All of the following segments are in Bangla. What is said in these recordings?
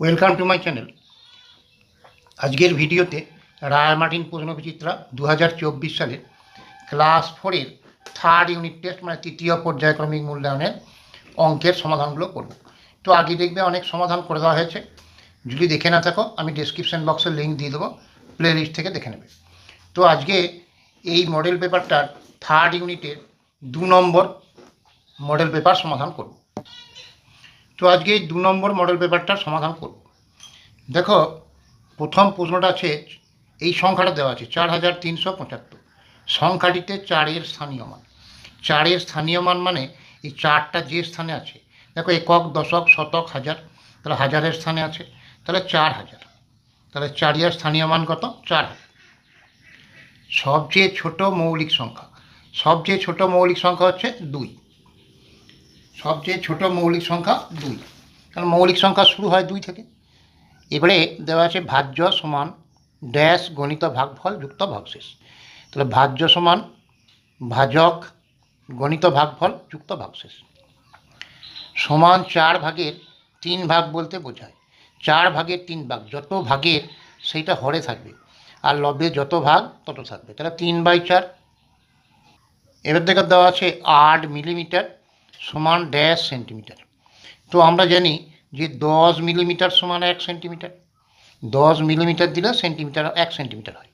ওয়েলকাম টু মাই চ্যানেল আজকের ভিডিওতে রায় মার্টিন প্রশ্নবিচিত্রা দু হাজার সালের ক্লাস ফোরের থার্ড ইউনিট টেস্ট মানে তৃতীয় পর্যায়ক্রমিক মূল্যায়নের অঙ্কের সমাধানগুলো করব। তো আগে দেখবে অনেক সমাধান করে দেওয়া হয়েছে। যদি দেখে না থাকো, আমি ডিসক্রিপশান বক্সে লিঙ্ক দিয়ে দেবো। প্লে লিস্ট থেকে দেখে নেবে। তো আজকে এই মডেল পেপারটার থার্ড ইউনিটের দু নম্বর মডেল পেপার সমাধান করব। তো আজকে এই দু নম্বর মডেল পেপারটার সমাধান করব। দেখো, প্রথম প্রশ্নটা আছে, এই সংখ্যাটা দেওয়া আছে, চার হাজার তিনশো পঁচাত্তর। সংখ্যাটিতে চারের স্থানীয় মান। চারের স্থানীয় মান মানে এই চারটা যে স্থানে আছে, দেখো একক, দশক, শতক, হাজার, তাহলে হাজারের স্থানে আছে, তাহলে চার হাজার। তাহলে চারিয়ার স্থানীয় মান কত? চার হাজার। সবচেয়ে ছোট মৌলিক সংখ্যা। সবচেয়ে ছোট মৌলিক সংখ্যা হচ্ছে দুই। সবচেয়ে ছোট মৌলিক সংখ্যা দুই। কারণ মৌলিক সংখ্যা শুরু হয় দুই থেকে। এবারে দেওয়া আছে ভাজ্য সমান ড্যাশ গণিত ভাগফল যুক্ত ভাগশেষ। তাহলে ভাজ্য সমান ভাজক গণিত ভাগফল যুক্ত ভাগশেষ। সমান চার ভাগের তিন ভাগ বলতে বোঝায়। চার ভাগের তিন ভাগ, যত ভাগের সেইটা হরে থাকবে। আর লবে যত ভাগ, তত থাকবে। তাহলে তিন বাই চার। এবার থেকে দেওয়া আছে আট মিলিমিটার। সমান ড্যাশ সেন্টিমিটার। তো আমরা জানি যে দশ মিলিমিটার সমান এক সেন্টিমিটার। দশ মিলিমিটার দিলে সেন্টিমিটার এক সেন্টিমিটার হয়।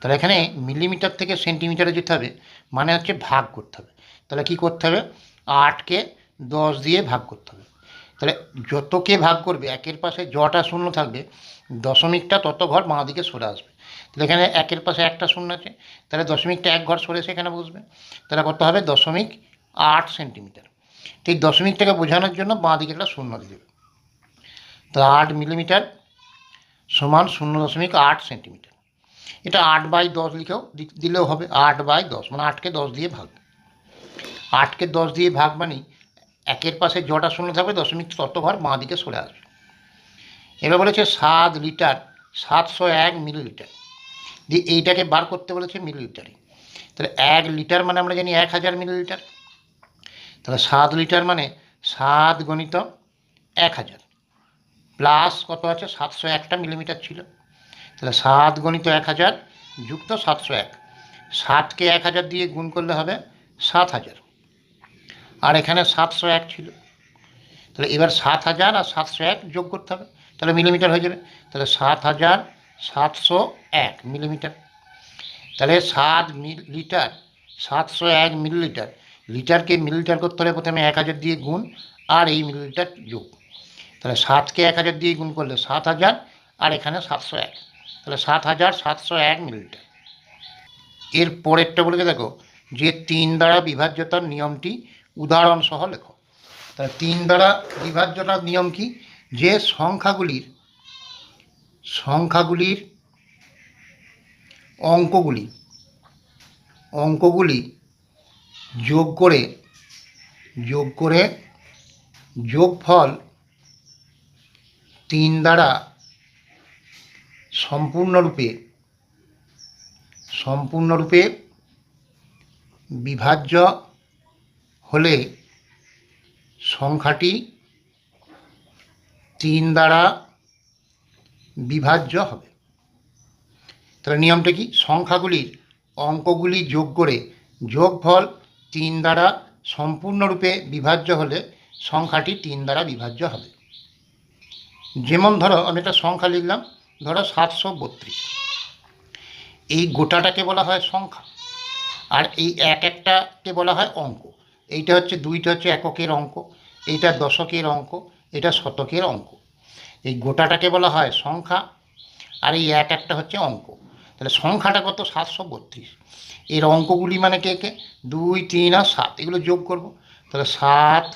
তাহলে এখানে মিলিমিটার থেকে সেন্টিমিটারে যেতে হবে মানে হচ্ছে ভাগ করতে হবে। তাহলে কি করতে হবে? আটকে দশ দিয়ে ভাগ করতে হবে। তাহলে যতকে ভাগ করবে, একের পাশে জটা শূন্য থাকবে, দশমিকটা তত ঘর বাঁ দিকে সরে আসবে। তাহলে এখানে একের পাশে একটা শূন্য আছে, তাহলে দশমিকটা এক ঘর সরে সেখানে বসবে। তাহলে কত হবে? দশমিক আট সেন্টিমিটার। তো এই দশমিকটাকে বোঝানোর জন্য বাঁ দিকে একটা শূন্য দিয়ে দেবে। তাহলে আট মিলিমিটার সমান শূন্য দশমিক আট সেন্টিমিটার। এটা আট বাই দশ লিখেও দিলেও হবে আট বাই দশ মানে আটকে দশ দিয়ে ভাগ। আটকে দশ দিয়ে ভাগ মানে একের পাশে জটা শূন্য থাকবে, দশমিক তত ঘর বাঁ দিকে সরে আসবে। এবার বলেছে সাত লিটার, সাতশো এক মিলিলিটার। দিয়ে এইটাকে বার করতে বলেছে মিলিলিটারে তাহলে এক লিটার মানে আমরা জানি এক হাজার মিলিলিটার। তাহলে সাত লিটার মানে সাত গণিত এক হাজার। প্লাস কত আছে? সাতশো একটা মিলিমিটার ছিল। তাহলে সাত গণিত এক হাজার যুক্ত সাতশো এক। সাতকে এক হাজার দিয়ে গুণ করলে হবে সাত হাজার। আর এখানে সাতশো এক ছিল। তাহলে এবার সাত হাজার আর সাতশো এক যোগ করতে হবে। তাহলে মিলিমিটার হয়ে যাবে। তাহলে সাত হাজার সাতশো এক মিলিমিটার তাহলে সাত লিটার, সাতশো এক মিলিলিটার লিটারকে মিলিলিটার করতে হলে প্রথমে এক হাজার দিয়ে গুণ, আর এই মিলিলিটার যোগ। তাহলে সাতকে এক হাজার দিয়ে গুণ করলে সাত হাজার, আর এখানে সাতশো এক। তাহলে সাত হাজার সাতশো এক মিলিলিটার। এর পরেরটা বলেছে দেখো, যে তিন দ্বারা বিভাজ্যতার নিয়মটি উদাহরণ সহ লেখো। তাহলে তিন দ্বারা বিভাজ্যতার নিয়ম কি? যে সংখ্যাগুলির সংখ্যাগুলির অঙ্কগুলি অঙ্কগুলি যোগ করে যোগ করে যোগফল তিন দ্বারা সম্পূর্ণরূপে সম্পূর্ণরূপে বিভাজ্য হলে সংখ্যাটি তিন দ্বারা বিভাজ্য হবে। তাহলে নিয়মটা কি? সংখ্যাগুলির অঙ্কগুলি যোগ করে যোগফল তিন দ্বারা সম্পূর্ণরূপে বিভাজ্য হলে সংখ্যাটি তিন দ্বারা বিভাজ্য হবে। যেমন ধরো, আমি একটা সংখ্যা লিখলাম, ধরো সাতশো বত্রিশ। এই গোটাটাকে বলা হয় সংখ্যা, আর এই এক একটাকে বলা হয় অঙ্ক। এইটা হচ্ছে দুইটা হচ্ছে এককের অঙ্ক, এইটা দশকের অঙ্ক, এটা শতকের অঙ্ক। এই গোটাটাকে বলা হয় সংখ্যা, আর এই এক একটা হচ্ছে অঙ্ক। তাহলে সংখ্যাটা কত? সাতশো বত্রিশ। এর অঙ্কগুলি মানে কে কে? দুই, তিন আর সাত, এগুলো যোগ করব। তাহলে সাত,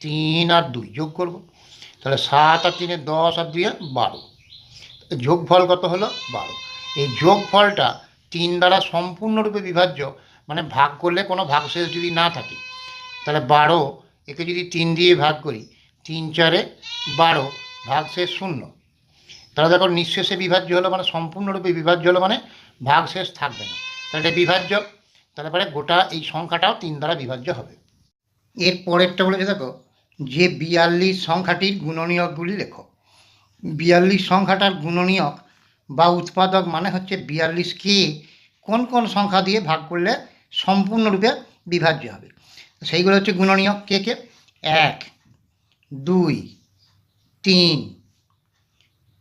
তিন আর দুই যোগ করব। তাহলে সাত আর তিনে দশ আর দুই আর বারো। যোগফল কত হলো? বারো। এই যোগফলটা তিন দ্বারা সম্পূর্ণরূপে বিভাজ্য মানে ভাগ করলে কোনো ভাগশেষ যদি না থাকে, তাহলে বারো একে যদি তিন দিয়ে ভাগ করি, তিন চারে বারো, ভাগশেষ শূন্য। তাহলে দেখো নিঃশেষে বিভাজ্য হলো মানে সম্পূর্ণরূপে বিভাজ্য হলো মানে ভাগশেষ থাকবে না। তাহলে এটা বিভাজ্য। তাহলে পরে গোটা এই সংখ্যাটাও তিন দ্বারা বিভাজ্য হবে। এর পরেরটা বলেছে দেখো, যে বিয়াল্লিশ সংখ্যাটির গুণনীয়কগুলি লেখো। বিয়াল্লিশ সংখ্যাটার গুণনীয়ক বা উৎপাদক মানে হচ্ছে বিয়াল্লিশকে কোন কোন সংখ্যা দিয়ে ভাগ করলে সম্পূর্ণরূপে বিভাজ্য হবে? সেইগুলো হচ্ছে গুণনীয়ক কে কে? এক, দুই, তিন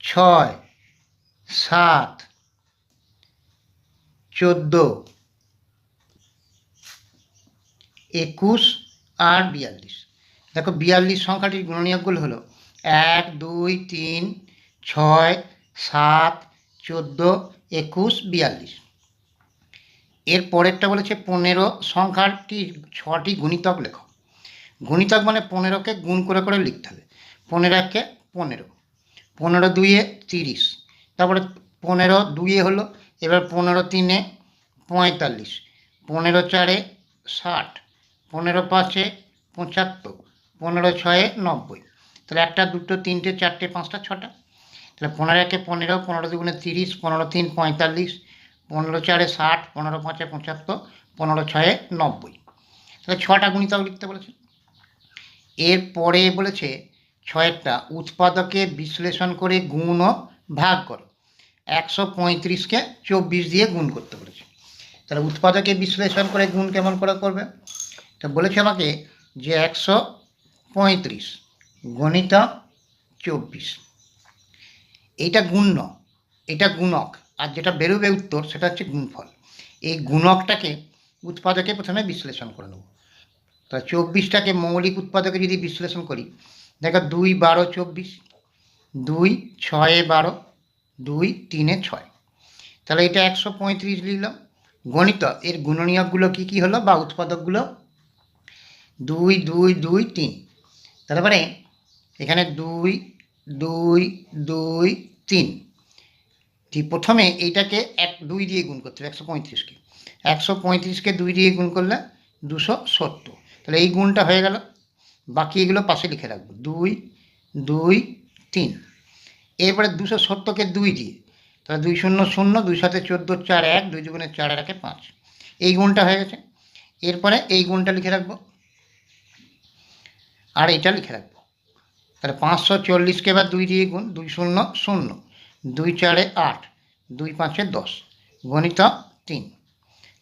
ছয়, সাত, চোদ্দ, একুশ আর বিয়াল্লিশ। দেখো বিয়াল্লিশ সংখ্যাটির গুণনীয়কগুলো হলো এক, দুই, তিন, ছয়, সাত, চোদ্দ, একুশ, বিয়াল্লিশ। এর পরেরটা বলেছে পনেরো সংখ্যাটি ছটি গুণিতক লেখো। গুণিতক মানে পনেরোকে গুণ করে করে লিখতে হবে। পনেরো একে পনেরো। পনেরো দুইয়ে তিরিশ। তারপরে পনেরো দুইয়ে হলো, এবার পনেরো তিনে পঁয়তাল্লিশ। পনেরো চারে ষাট। পনেরো পাঁচে পঁচাত্তর। পনেরো ছয়ে নব্বই। তাহলে একটা, দুটো, তিনটে, চারটে, পাঁচটা, ছটা। তাহলে পনেরো একে পনেরো পনেরো দুগুণে তিরিশ, পনেরো তিন পঁয়তাল্লিশ, পনেরো চারে ষাট, পনেরো পাঁচে পঁচাত্তর, পনেরো ছয়ে নব্বই। তাহলে ছটা গুণিতক লিখতে বলেছে। এর পরে বলেছে ছয়েরটা, উৎপাদকে বিশ্লেষণ করে গুণ ও ভাগ করো। একশো পঁয়ত্রিশকে চব্বিশ দিয়ে গুণ করতে বলেছে। তাহলে উৎপাদকে বিশ্লেষণ করে গুণ কেমন করে করবে? তা বলেছে আমাকে যে একশো পঁয়ত্রিশ গণিত চব্বিশ। এইটা গুণ্য এটা গুণক। আর যেটা বেরোবে উত্তর, সেটা হচ্ছে গুণফল। এই গুণকটাকে উৎপাদকে প্রথমে বিশ্লেষণ করে নেব। তা চব্বিশটাকে মৌলিক উৎপাদকে যদি বিশ্লেষণ করি দেখো দুই বারো চব্বিশ, দুই ছয়ে বারো, দুই তিনে ছয়। তাহলে এটা একশো পঁয়ত্রিশ লিখলাম। গণিত, এর গুণনীয়কগুলো কী কী হলো বা উৎপাদকগুলো? দুই দুই দুই, তিন। তারপরে এখানে দুই দুই দুই, তিন। ঠিক প্রথমে এইটাকে এক, দুই দিয়ে গুণ করতে হবে, একশো পঁয়ত্রিশকে। একশো পঁয়ত্রিশকে দুই দিয়ে গুণ করলে দুশো সত্তর। তাহলে এই গুণটা হয়ে গেল। বাকি এগুলো পাশে লিখে রাখব। দুই দুই, তিন। এরপরে দুশো সত্তরকে দুই দিয়ে, তাহলে দুই শূন্য শূন্য, দুই সাথে চোদ্দ, চার, এক, দুই দুগুণে চার, আর একে পাঁচ। এই গুণটা হয়ে গেছে। এরপরে এই গুণটা লিখে রাখব। আর এটা লিখে রাখব। তাহলে পাঁচশো চল্লিশকে এবার দুই দিয়ে গুণ, দুই শূন্য শূন্য, দুই চারে আট, দুই পাঁচে দশ, গণিত তিন।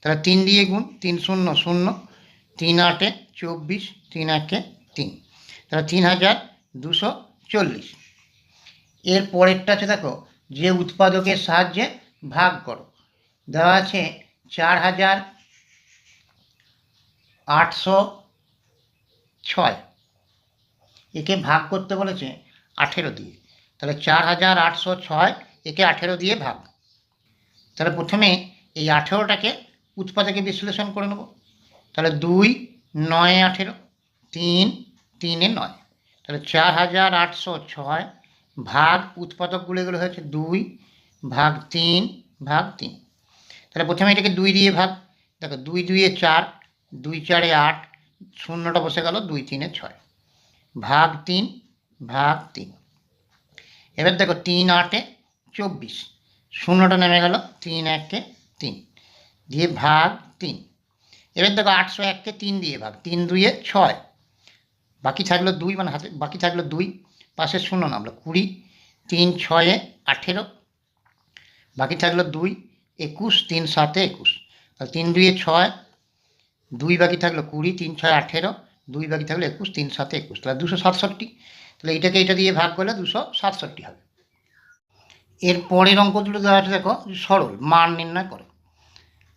তাহলে তিন দিয়ে গুণ, তিন শূন্য শূন্য, তিন আটে চব্বিশ, তিন একে তিন। তাহলে তিন হাজার দুশো চল্লিশ। এর পরেরটা আছে দেখো, যে উৎপাদকের সাহায্যে ভাগ করো। দেওয়া আছে চার হাজার আটশো ছয়। একে ভাগ করতে বলেছে আঠেরো দিয়ে। তাহলে চার হাজার আটশো ছয় একে আঠেরো দিয়ে ভাগ। তাহলে প্রথমে এই আঠেরোটাকে উৎপাদকে বিশ্লেষণ করে নেব। তাহলে দুই, নয়, আঠেরো। তিন, তিনে নয়। তাহলে চার হাজার আটশো ছয় ভাগ উৎপাদকগুলো এগুলো হচ্ছে দুই ভাগ তিন ভাগ তিন। তাহলে প্রথমে এটাকে দুই দিয়ে ভাগ, দেখো দুই দুইয়ে চার, দুই চারে আট, শূন্যটা বসে গেল দুই তিনে ছয়। ভাগ তিন ভাগ তিন। এবার দেখো তিন আটে চব্বিশ, শূন্যটা নেমে গেল তিন একে তিন দিয়ে ভাগ তিন। এবার দেখো আটশো এককে তিন দিয়ে ভাগ, তিন দুইয়ে ছয়। বাকি থাকল দুই মানে হাতে, বাকি থাকল দুই, পাশে শূন্য নামলো কুড়ি, তিন, ছয়ে, আঠেরো, বাকি থাকল দুই, একুশ, তিন, সাতে একুশ। তাহলে তিন দুইয়ে ছয়, দুই বাকি থাকল কুড়ি, তিন, ছয়, আঠেরো, দুই বাকি থাকল একুশ, তিন, সাতে একুশ। তাহলে দুশো সাতষট্টি। তাহলে এটাকে এটা দিয়ে ভাগ করলে দুশো সাতষট্টি হবে। এর পরের অঙ্ক দুটো দেওয়া আছে, দেখো, সরল, মান নির্ণয় করো।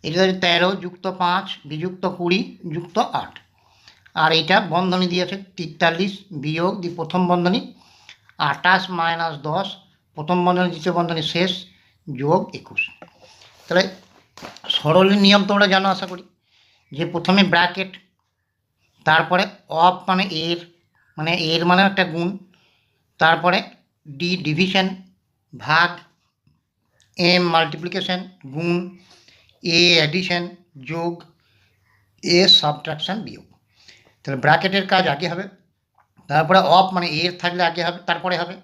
এটা তেরো, যুক্ত পাঁচ, বিযুক্ত কুড়ি, যুক্ত আট। আর এটা বন্ধনী দিয়েছে তেতাল্লিশ বিয়োগ দি প্রথম বন্ধনী আটাশ মাইনাস দশ, প্রথম বন্ধনী, দ্বিতীয় বন্ধনী, শেষ, যোগ একুশ। তাহলে সরল নিয়ম তোমরা জানো, আশা করি, যে প্রথমে ব্র্যাকেট, তারপরে অফ মানে এর মানে এর মানে একটা গুণ, তারপরে ডি ডিভিশন ভাগ এম মাল্টিপ্লিকেশন গুণ এ অ্যাডিশন যোগ এ সাবট্রাকশন বিয়োগ। তাহলে ব্র্যাকেটের কাজ আগে হবে, তারপরে অফ মানে এর থাকলে আগে হবে, তারপরে হবে,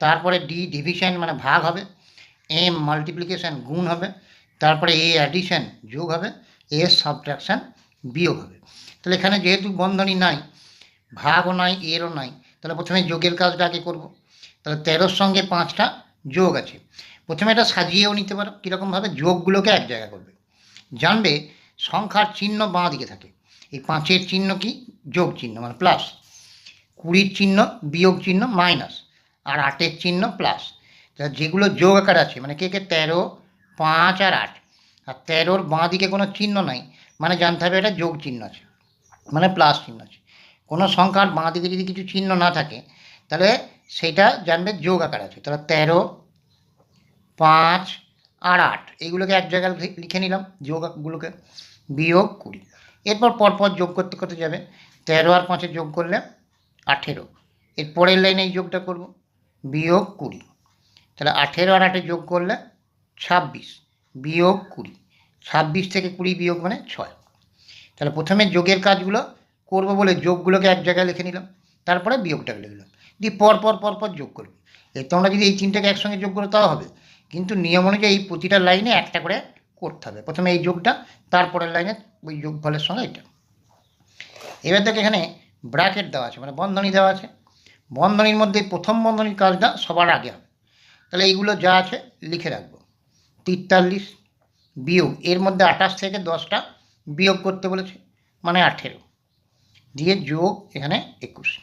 তারপরে ডি ডিভিশন মানে ভাগ হবে এম মাল্টিপ্লিকেশন গুণ হবে, তারপরে এ অ্যাডিশন যোগ হবে এ সাবট্রাকশন বিয়োগ হবে। তাহলে এখানে যেহেতু বন্ধনী নাই, ভাগও নাই এরও নাই, তাহলে প্রথমে যোগের কাজটা আগে করব। তাহলে তেরোর সঙ্গে পাঁচটা যোগ আছে। প্রথমে এটা সাজিয়েও নিতে পারো, কীরকমভাবে যোগগুলোকে এক জায়গা করবে। জানবে সংখ্যার চিহ্ন বাঁ দিকে থাকে। এই পাঁচের চিহ্ন কি? যোগ চিহ্ন মানে প্লাস কুড়ির চিহ্ন, বিয়োগ চিহ্ন মাইনাস আর আটের চিহ্ন প্লাস তা যেগুলো যোগ আকার আছে মানে কে কে? তেরো, পাঁচ আর আট। আর তেরোর বাঁ দিকে কোনো চিহ্ন নাই মানে জানতে হবে এটা যোগ চিহ্ন আছে মানে প্লাস চিহ্ন আছে। কোনো সংখ্যার বাঁ দিকে যদি কিছু চিহ্ন না থাকে, তাহলে সেটা জানবে যোগ আকার আছে। তাহলে তেরো, পাঁচ আর আট, এইগুলোকে এক জায়গায় লিখে নিলাম যোগগুলোকে বিয়োগ কুড়ি। এরপর পরপর যোগ করতে করতে যাবে। তেরো আর পাঁচে যোগ করলে আঠেরো। এর পরের লাইনে এই যোগটা করব। বিয়োগ কুড়ি। তাহলে আঠেরো আর আটে যোগ করলে ছাব্বিশ। বিয়োগ কুড়ি। ছাব্বিশ থেকে কুড়ি বিয়োগ মানে ছয়। তাহলে প্রথমে যোগের কাজগুলো করব বলে যোগগুলোকে এক জায়গায় লিখে নিলাম। তারপরে বিয়োগটাকে লিখলাম দিয়ে পর পরপর পর পর যোগ করবে। এই তোমরা যদি এই তিনটাকে একসঙ্গে যোগ করো তাও হবে। কিন্তু নিয়ম অনুযায়ী প্রতিটা লাইনে একটা করে করতে হবে। প্রথমে এই যোগটা, তারপরের লাইনে ওই যোগফলের সঙ্গে এটা। এবার দেখো এখানে ব্র্যাকেট দেওয়া আছে মানে বন্ধনী দেওয়া আছে। বন্ধনীর মধ্যে প্রথম বন্ধনীর কাজটা সবার আগে হবে। তাহলে এইগুলো যা আছে লিখে রাখব। তেতাল্লিশ বিয়োগ, এর মধ্যে আঠাশ থেকে দশটা বিয়োগ করতে বলেছে মানে আঠেরো। দিয়ে যোগ এখানে একুশ।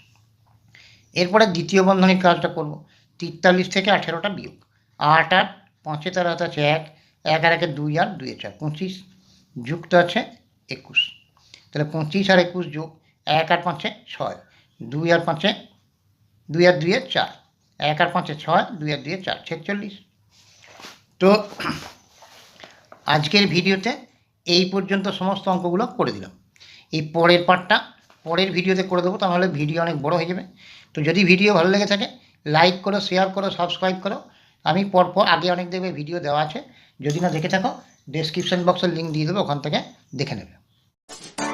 এরপরে দ্বিতীয় বন্ধনীর কাজটা করব। তেতাল্লিশ থেকে আঠেরোটা বিয়োগ। আট আট, পাঁচে তার আছে এক এক আর একে দুই আর দুই চার, পঁচিশ। যুক্ত আছে একুশ। তাহলে পঁচিশ আর একুশ যোগ এক আর পাঁচে ছয়, দুই আর পাঁচে দুই আর দুইয়ে চার, এক আর পাঁচে ছয়, দুই আর দুইয়ে চার, ছেচল্লিশ। তো আজকের ভিডিওতে এই পর্যন্ত সমস্ত অঙ্কগুলো করে দিলাম। এই পরের পার্টটা পরের ভিডিওতে করে দেবো, তাহলে ভিডিও অনেক বড় হয়ে যাবে। তো যদি ভিডিও ভালো লেগে থাকে, লাইক করো, শেয়ার করো, সাবস্ক্রাইব করো। আমি পরপর আগে অনেক দেখবে ভিডিও দেওয়া আছে। যদি না দেখে থাকো ডেসক্রিপশন বক্সের লিঙ্ক দিয়ে দেবো, ওখান থেকে দেখে নেবে। you